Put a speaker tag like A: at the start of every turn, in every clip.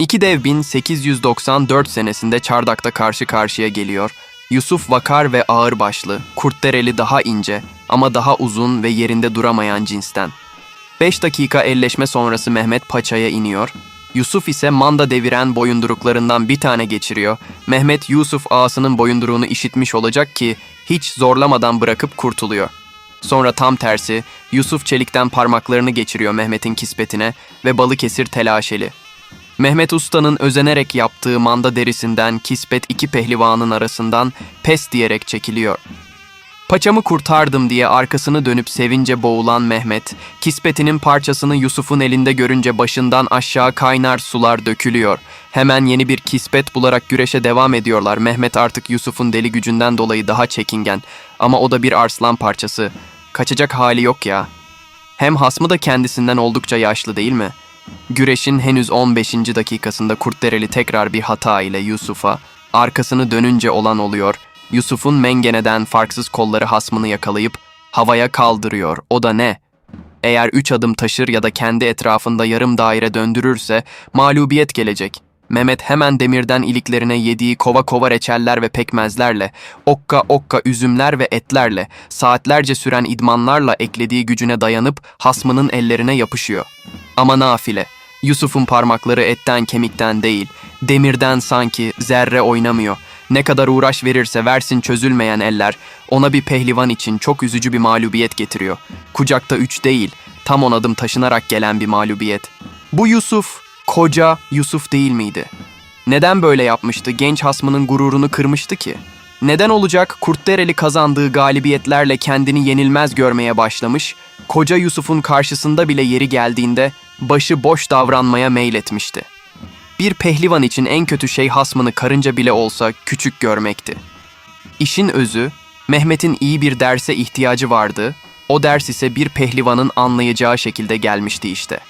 A: İki dev 1894 senesinde Çardak'ta karşı karşıya geliyor. Yusuf vakar ve ağırbaşlı, Kurtdereli daha ince ama daha uzun ve yerinde duramayan cinsten. 5 dakika elleşme sonrası Mehmet paçaya iniyor. Yusuf ise manda deviren boyunduruklarından bir tane geçiriyor. Mehmet Yusuf ağasının boyunduruğunu işitmiş olacak ki hiç zorlamadan bırakıp kurtuluyor. Sonra tam tersi Yusuf çelikten parmaklarını geçiriyor Mehmet'in kispetine ve Balıkesir telaşeli. Mehmet Usta'nın özenerek yaptığı manda derisinden kispet iki pehlivanın arasından pes diyerek çekiliyor. Paçamı kurtardım diye arkasını dönüp sevince boğulan Mehmet, kispetinin parçasını Yusuf'un elinde görünce başından aşağı kaynar sular dökülüyor. Hemen yeni bir kispet bularak güreşe devam ediyorlar. Mehmet artık Yusuf'un deli gücünden dolayı daha çekingen. Ama o da bir arslan parçası. Kaçacak hali yok ya. Hem hasmı da kendisinden oldukça yaşlı değil mi? Güreşin henüz 15. dakikasında Kurtdereli tekrar bir hata ile Yusuf'a arkasını dönünce olan oluyor. Yusuf'un mengeneden farksız kolları hasmını yakalayıp havaya kaldırıyor. O da ne? Eğer üç adım taşır ya da kendi etrafında yarım daire döndürürse mağlubiyet gelecek. Mehmet hemen demirden iliklerine yediği kova kova reçeller ve pekmezlerle, okka okka üzümler ve etlerle, saatlerce süren idmanlarla eklediği gücüne dayanıp hasmının ellerine yapışıyor. Ama nafile. Yusuf'un parmakları etten kemikten değil, demirden sanki zerre oynamıyor. Ne kadar uğraş verirse versin çözülmeyen eller, ona bir pehlivan için çok üzücü bir mağlubiyet getiriyor. Kucakta üç değil, tam on adım taşınarak gelen bir mağlubiyet. Bu Yusuf, koca Yusuf değil miydi? Neden böyle yapmıştı? Genç hasmının gururunu kırmıştı ki. Neden olacak Kurtdereli kazandığı galibiyetlerle kendini yenilmez görmeye başlamış, koca Yusuf'un karşısında bile yeri geldiğinde başı boş davranmaya meyletmişti. Bir pehlivan için en kötü şey hasmını karınca bile olsa küçük görmekti. İşin özü, Mehmet'in iyi bir derse ihtiyacı vardı, o ders ise bir pehlivanın anlayacağı şekilde gelmişti işte.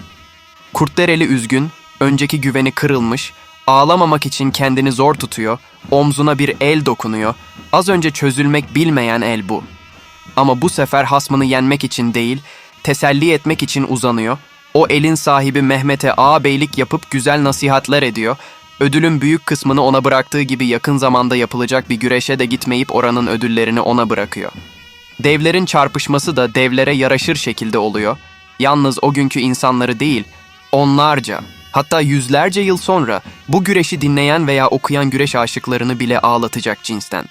A: Kurtdereli üzgün, önceki güveni kırılmış, ağlamamak için kendini zor tutuyor, omzuna bir el dokunuyor, az önce çözülmek bilmeyen el bu. Ama bu sefer hasmını yenmek için değil, teselli etmek için uzanıyor, o elin sahibi Mehmet'e ağabeylik yapıp güzel nasihatler ediyor, ödülün büyük kısmını ona bıraktığı gibi yakın zamanda yapılacak bir güreşe de gitmeyip oranın ödüllerini ona bırakıyor. Devlerin çarpışması da devlere yaraşır şekilde oluyor. Yalnız o günkü insanları değil, onlarca, hatta yüzlerce yıl sonra bu güreşi dinleyen veya okuyan güreş aşıklarını bile ağlatacak cinsten.